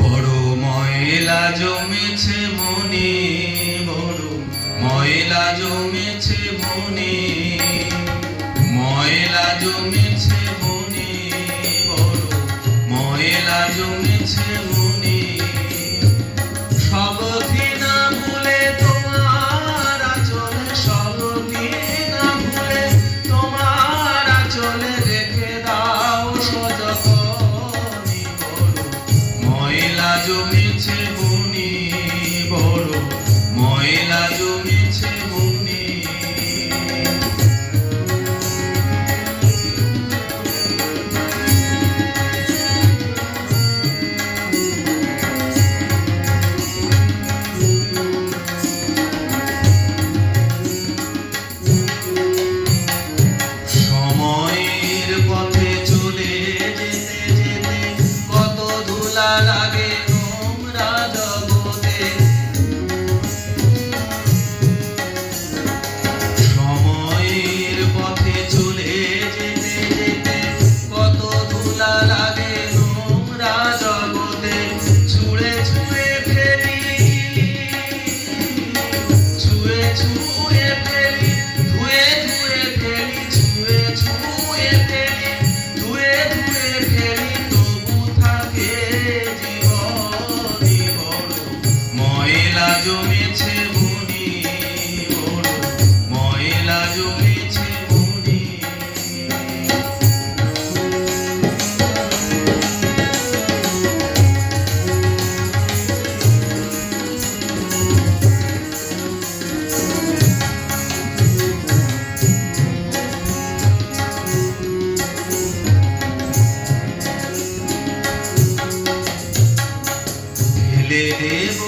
বড় ময়লা জমেছে মনে, বড় ময়লা জমেছে মনে, ময়লা জমেছে মনে, বড় ময়লা জমেছে মনে। আচলে রেখে দাও সজপনি ময়লা জমেছে Lele